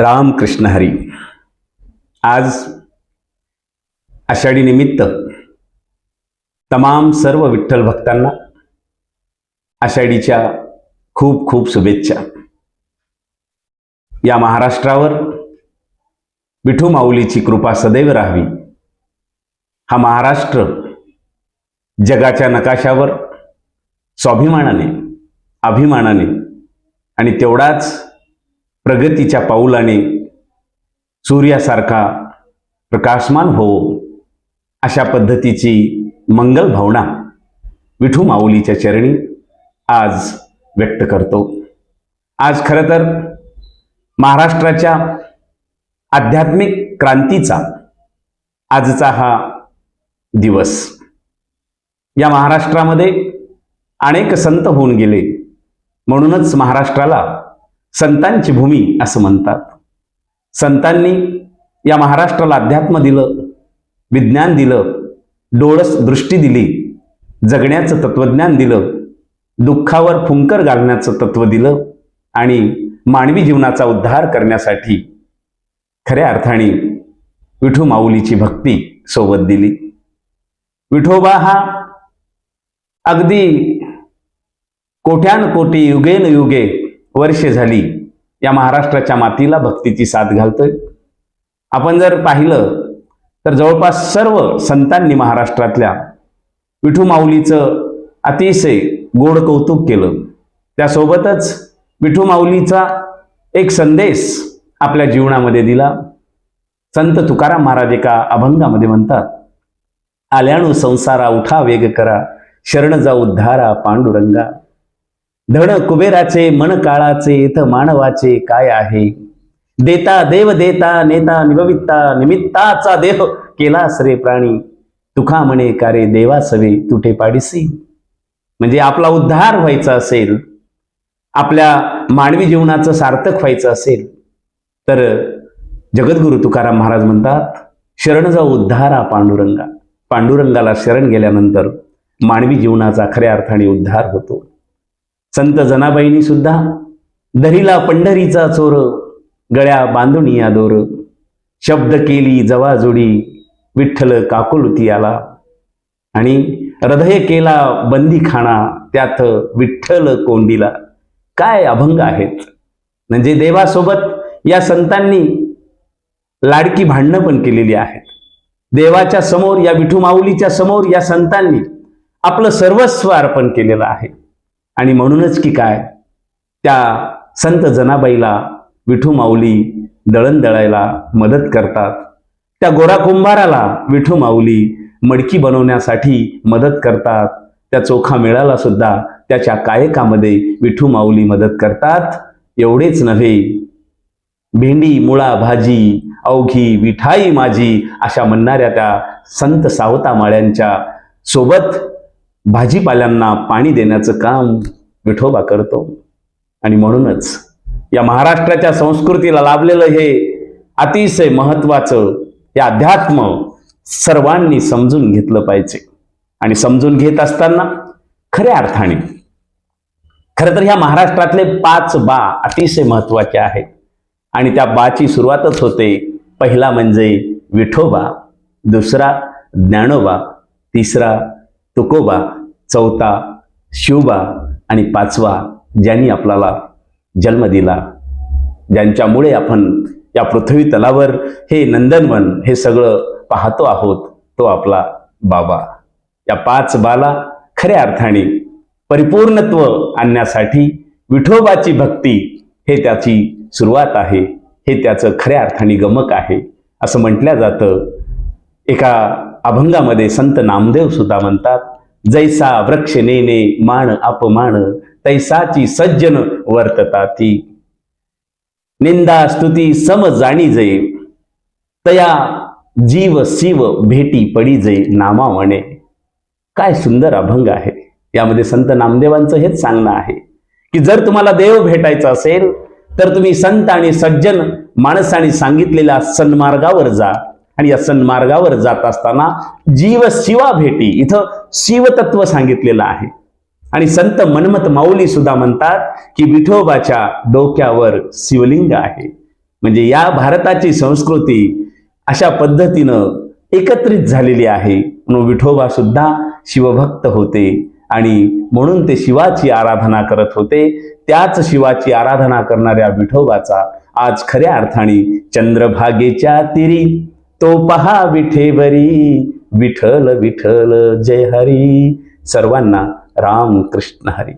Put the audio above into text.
रामकृष्ण हरी. आज आषाढी निमित्त तमाम सर्व विठ्ठल भक्तांना आषाढीच्या खूप खूप शुभेच्छा. या महाराष्ट्रावर विठू माऊलीची कृपा सदैव राहावी. हा महाराष्ट्र जगाच्या नकाशावर स्वाभिमानाने अभिमानाने आणि तेवढाच प्रगतीच्या पाऊलाने सूर्यासारखा प्रकाशमान हो अशा पद्धतीची मंगल भावना विठू माऊलीच्या चरणी आज व्यक्त करतो. आज खरं तर महाराष्ट्राच्या आध्यात्मिक क्रांतीचा आजचा हा दिवस. या महाराष्ट्रामध्ये अनेक संत होऊन गेले. म्हणूनच महाराष्ट्राला संतांची भूमी असं म्हणतात. संतांनी या महाराष्ट्राला अध्यात्म दिलं विज्ञान दिलं डोळस दृष्टी दिली जगण्याचं तत्वज्ञान दिलं दुःखावर फुंकर घालण्याचं तत्व दिलं आणि मानवी जीवनाचा उद्धार करण्यासाठी खऱ्या अर्थाने विठू माऊलीची भक्ती सोबत दिली. विठोबा हा अगदी कोट्यान कोटी युगेन युगे वर्षे झाली या महाराष्ट्राच्या मातीला भक्तीची साथ घालतोय. आपण जर पाहिलं तर जवळपास सर्व संतांनी महाराष्ट्रातल्या विठू माऊलीचं अतिशय गोड कौतुक केलं. त्यासोबतच विठू माऊलीचा एक संदेश आपल्या जीवनामध्ये दिला. संत तुकाराम महाराज एका अभंगामध्ये म्हणतात आल्याणू संसारा उठा वेग करा शरण जाऊ धारा पांडुरंगा. धड कुबेराचे मन काळाचे इथ मानवाचे काय आहे? देता देव देता नेता निभविता निमित्ताचा देह केला सरे प्राणी. तुखा म्हणे कारे देवा सवे तुटे पाडिसी? म्हणजे आपला उद्धार व्हायचा असेल आपल्या मानवी जीवनाचं सार्थक व्हायचं असेल तर जगद्गुरु तुकाराम महाराज म्हणतात शरण जाऊ उद्धारा पांडुरंगा. पांडुरंगाला शरण गेल्यानंतर मानवी जीवनाचा खऱ्या अर्थाने उद्धार होतो. संत जनाबाईंनी सुद्धा दरीला पंढरीचा चोर गळ्या बांधून या दोर. शब्द केली जवाजोडी विठ्ठल काकुलती आला. आणि हृदय केला बंदी खाणा त्यात विठ्ठल कोंडीला. काय अभंग आहेत? म्हणजे देवासोबत या संतांनी लाडकी भांडणं पण केलेली आहेत. देवाच्या समोर या विठू माऊलीच्या समोर या संतांनी आपलं सर्वस्व अर्पण केलेलं आहे. आणि म्हणूनच की काय त्या संत जनाबाईला विठू माऊली दळण दळायला मदत करतात. त्या गोरा कुंभाराला विठू माऊली मडकी बनवण्यासाठी मदत करतात. त्या चोखा मेळाला सुद्धा त्याच्या कायकामध्ये विठू माऊली मदत करतात. एवढेच नव्हे भेंडी मुळा भाजी अवघी विठाई माझी अशा म्हणणाऱ्या त्या संत सावता माळ्यांच्या सोबत भाजीपाल्यांना पाणी देण्याचं काम विठोबा करतो. आणि म्हणूनच या महाराष्ट्राच्या संस्कृतीला लाभलेलं हे अतिशय महत्वाचं हे अध्यात्म सर्वांनी समजून घेतलं पाहिजे. आणि समजून घेत असताना खऱ्या अर्थाने खरं तर ह्या महाराष्ट्रातले पाच बा अतिशय महत्त्वाचे आहेत. आणि त्या बाची सुरुवातच होते. पहिला म्हणजे विठोबा दुसरा ज्ञानोबा तिसरा तुकोबा चौथा शिवबा आणि पाचवा ज्यांनी आपल्याला जन्म दिला. ज्यांच्यामुळे आपण या पृथ्वी तलावर हे नंदनवन हे सगळं पाहतो आहोत तो आपला बाबा. या पाच बाला खऱ्या अर्थाने परिपूर्णत्व आणण्यासाठी विठोबाची भक्ती हे त्याची सुरुवात आहे. हे त्याचं खऱ्या अर्थाने गमक आहे. असं म्हटलं जातं. एका अभंगामध्ये संत नामदेव सुद्धा म्हणतात जैसा वृक्ष नेने मान अपमान तैसाची सज्जन वर्तता ती निंदा स्तुती सम जाणी जे तया जीव शिव भेटी पडी जे नामा म्हणे काय सुंदर अभंग आहे. यामध्ये संत नामदेवांचं हेच सांगणं आहे की जर तुम्हाला देव भेटायचा असेल तर तुम्ही संत आणि सज्जन माणसाने सांगितलेल्या सन्मार्गावर जा. आणि या सन्मार्गावर जात असताना जीव शिवा भेटी इथं शिवतत्व सांगितलेलं आहे. आणि संत मनमत माऊली सुद्धा म्हणतात की विठोबाच्या डोक्यावर शिवलिंग आहे. म्हणजे या भारताची संस्कृती अशा पद्धतीनं एकत्रित झालेली आहे. म्हणून विठोबा सुद्धा शिवभक्त होते आणि म्हणून ते शिवाची आराधना करत होते. त्याच शिवाची आराधना करणाऱ्या विठोबाचा आज खऱ्या अर्थाने चंद्रभागेच्या तिरी. तो पहा विठेवरी विठल विठल जय हरी. सर्वांना राम कृष्ण हरी.